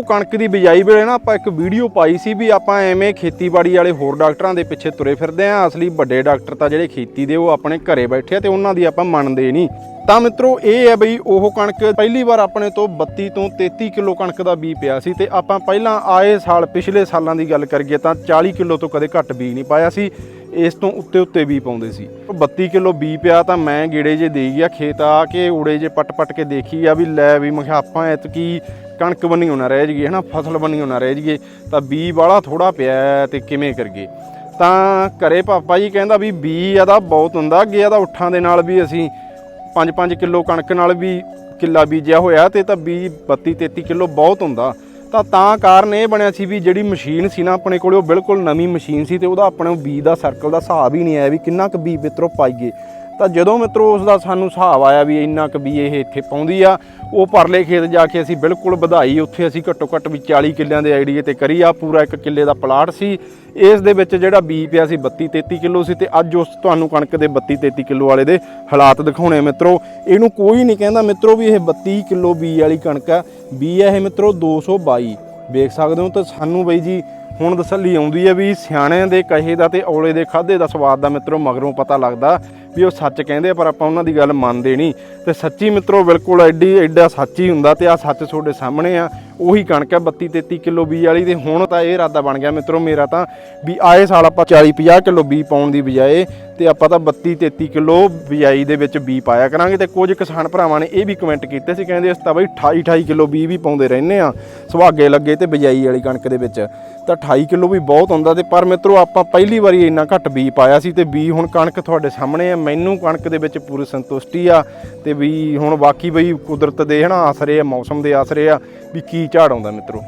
ਉਹ ਕਣਕ ਦੀ ਬਿਜਾਈ ਵੇਲੇ ਨਾ ਆਪਾਂ ਇੱਕ ਵੀਡੀਓ ਪਾਈ ਸੀ ਵੀ ਆਪਾਂ ਐਵੇਂ ਖੇਤੀਬਾੜੀ ਵਾਲੇ ਹੋਰ ਡਾਕਟਰਾਂ ਦੇ ਪਿੱਛੇ ਤੁਰੇ ਫਿਰਦੇ ਆਂ। ਅਸਲੀ ਵੱਡੇ ਡਾਕਟਰ ਤਾਂ ਜਿਹੜੇ ਖੇਤੀ ਦੇ ਉਹ ਆਪਣੇ ਘਰੇ ਬੈਠੇ ਆ ਤੇ ਉਹਨਾਂ ਦੀ ਆਪਾਂ ਮੰਨਦੇ ਨਹੀਂ ਤਾਂ ਮਿੱਤਰੋ, ਇਹ ਹੈ ਬਈ ਉਹ ਕਣਕ ਪਹਿਲੀ ਵਾਰ ਆਪਣੇ ਤੋਂ 32 ਤੋਂ 33 ਕਿਲੋ ਕਣਕ ਦਾ ਬੀ ਪਿਆ ਸੀ ਤੇ ਆਪਾਂ ਪਹਿਲਾਂ ਆਏ ਸਾਲ, ਪਿਛਲੇ ਸਾਲਾਂ ਦੀ ਗੱਲ ਕਰੀਏ ਤਾਂ 40 ਕਿਲੋ ਤੋਂ ਕਦੇ ਘੱਟ ਬੀ ਨਹੀਂ ਪਾਇਆ ਸੀ। ਇਸ ਤੋਂ ਉੱਤੇ ਉੱਤੇ ਵੀ ਪਾਉਂਦੇ ਸੀ। ਉਹ 32 ਕਿਲੋ ਬੀ ਪਿਆ ਤਾਂ ਮੈਂ ਗੇੜੇ ਜੇ ਦੇ ਗਿਆ, ਖੇਤ ਆ ਕੇ ਊੜੇ ਜੇ ਪੱਟ ਪੱਟ ਕੇ ਦੇਖੀ ਆ ਵੀ ਲੈ ਵੀ ਮੈਂ ਕਿਹਾ ਆਪਾਂ ਐਤਕੀ ਕਣਕ ਬੰਨੀ ਹੋਣਾ ਰਹਿ ਜੀਏ, ਹਨਾ, ਫਸਲ ਬੰਨੀ ਹੋਣਾ ਰਹਿ ਜੀਏ, ਤਾਂ ਬੀ ਵਾਲਾ ਥੋੜਾ ਪਿਆ ਹੈ ਤੇ ਕਿਵੇਂ ਕਰੀਏ? ਤਾਂ ਘਰੇ ਪਾਪਾ ਜੀ ਕਹਿੰਦਾ ਵੀ ਬੀ ਇਹਦਾ ਬਹੁਤ ਹੁੰਦਾ, ਅੱਗੇ ਇਹਦਾ ਉੱਠਾਂ ਦੇ ਨਾਲ ਵੀ ਅਸੀਂ 5-5 ਕਿਲੋ ਕਣਕ ਨਾਲ ਵੀ ਕਿੱਲਾ ਬੀਜਿਆ ਹੋਇਆ ਤੇ ਤਾਂ ਬੀ 32-33 ਕਿਲੋ ਬਹੁਤ ਹੁੰਦਾ। ਤਾਂ ਤਾਂ ਕਾਰਨ ਇਹ ਬਣਿਆ ਸੀ ਵੀ ਜਿਹੜੀ ਮਸ਼ੀਨ ਸੀ ਨਾ ਆਪਣੇ ਕੋਲੇ ਉਹ ਬਿਲਕੁਲ ਨਵੀਂ ਮਸ਼ੀਨ ਸੀ ਤੇ ਉਹਦਾ ਆਪਣੇ ਬੀ ਦਾ ਸਰਕਲ ਦਾ ਹਿਸਾਬ ਹੀ ਨਹੀਂ ਆਇਆ ਵੀ ਕਿੰਨਾ ਕੁ ਬੀ ਮਿੱਤਰੋ ਪਾਈਏ। ਤਾਂ ਜਦੋਂ ਮਿੱਤਰੋ ਉਸ ਦਾ ਸਾਨੂੰ ਹਿਸਾਬ ਆਇਆ ਵੀ ਇੰਨਾ ਕੁ ਵੀ ਇਹ ਇੱਥੇ ਪਾਉਂਦੀ ਆ, ਉਹ ਪਰਲੇ ਖੇਤ ਜਾ ਕੇ ਅਸੀਂ ਬਿਲਕੁਲ ਵਧਾਈ ਉੱਥੇ ਅਸੀਂ ਘੱਟੋ ਘੱਟ ਵੀ 40 ਕਿੱਲਿਆਂ ਦੇ ਆਈਡੀਏ ਤੇ ਕਰੀ ਆ, ਪੂਰਾ ਇੱਕ ਕਿੱਲੇ ਦਾ ਪਲਾਟ ਸੀ। ਇਸ ਦੇ ਵਿੱਚ ਜਿਹੜਾ ਬੀ ਪਿਆ ਸੀ 32 33 ਕਿਲੋ ਸੀ ਤੇ ਅੱਜ ਉਸ ਤੁਹਾਨੂੰ ਕਣਕ ਦੇ 32 33 ਕਿਲੋ ਵਾਲੇ ਦੇ ਹਾਲਾਤ ਦਿਖਾਉਣੇ ਆ ਮਿੱਤਰੋ। ਇਹਨੂੰ ਕੋਈ ਨਹੀਂ ਕਹਿੰਦਾ ਮਿੱਤਰੋ ਵੀ ਇਹ 32 ਕਿਲੋ ਬੀ ਵਾਲੀ ਕਣਕ ਆ। ਬੀ ਆ ਇਹ ਮਿੱਤਰੋ 222 ਵੇਖ ਸਕਦੇ ਹੋ ਤਾਂ ਸਾਨੂੰ ਬਈ ਜੀ, ਹੁਣ ਤਸੱਲੀ ਆਉਂਦੀ ਹੈ ਵੀ ਸਿਆਣਿਆਂ ਦੇ ਕਹੇ ਦਾ ਤੇ ਔਲੇ ਦੇ ਖਾਦੇ ਦਾ ਸਵਾਦ ਦਾ ਮਿੱਤਰੋ ਮਗਰੋਂ ਪਤਾ ਲੱਗਦਾ। ਵੀ ਉਹ ਸੱਚ ਕਹਿੰਦੇ ਆ, ਪਰ ਆਪਾਂ ਉਹਨਾਂ ਦੀ ਗੱਲ ਮੰਨਦੇ ਨਹੀਂ। ਤੇ ਸੱਚੀ ਮਿੱਤਰੋ, ਬਿਲਕੁਲ ਐਡੀ, ਐਡਾ ਸੱਚ ਹੀ ਹੁੰਦਾ ਤੇ ਆ ਸੱਚ ਤੁਹਾਡੇ ਸਾਹਮਣੇ ਆ। ਉਹੀ ਕਣਕ ਹੈ 32 33 ਕਿਲੋ ਬੀ ਵਾਲੀ ਤੇ ਹੁਣ ਤਾਂ ਇਹ ਇਰਾਦਾ ਬਣ ਗਿਆ ਮਿੱਤਰੋ ਮੇਰਾ ਤਾਂ, ਵੀ ਆਏ ਸਾਲ ਆਪਾਂ 40 50 ਕਿਲੋ ਬੀ ਪਾਉਣ ਦੀ ਬਜਾਏ ਤੇ ਆਪਾਂ ਤਾਂ 32 33 ਕਿਲੋ ਬਿਜਾਈ ਦੇ ਵਿੱਚ ਬੀ ਪਾਇਆ ਕਰਾਂਗੇ ਤੇ ਕੁਝ ਕਿਸਾਨ ਭਰਾਵਾਂ ਨੇ ਇਹ ਵੀ ਕਮੈਂਟ ਕੀਤੇ ਸੀ, ਕਹਿੰਦੇ ਅਸੀਂ ਤਾਂ ਬਈ 28 28 ਕਿਲੋ ਬੀ ਵੀ ਪਾਉਂਦੇ ਰਹਿੰਦੇ ਆ ਸੁਹਾਗੇ ਲੱਗੇ ਤੇ ਬਿਜਾਈ ਵਾਲੀ ਕਣਕ ਦੇ ਵਿੱਚ। ਤਾਂ 28 ਕਿਲੋ ਵੀ ਬਹੁਤ ਹੁੰਦਾ ਤੇ ਪਰ ਮਿੱਤਰੋ ਆਪਾਂ ਪਹਿਲੀ ਵਾਰੀ ਇੰਨਾ ਘੱਟ ਬੀ ਪਾਇਆ ਸੀ ਤੇ ਬੀ ਹੁਣ ਕਣਕ ਤੁਹਾਡੇ ਸਾਹਮਣੇ ਆ, ਮੈਨੂੰ ਕਣਕ ਦੇ ਵਿੱਚ ਪੂਰੀ ਸੰਤੁਸ਼ਟੀ ਆ ਤੇ ਵੀ ਹੁਣ ਬਾਕੀ ਬਈ ਕੁਦਰਤ ਦੇ ਹਨਾ ਆਸਰੇ ਆ, ਮੌਸਮ ਦੇ ਆਸਰੇ ਆ, ਵੀ ਕੀ ਝਾੜ ਆਉਂਦਾ ਮਿੱਤਰੋ।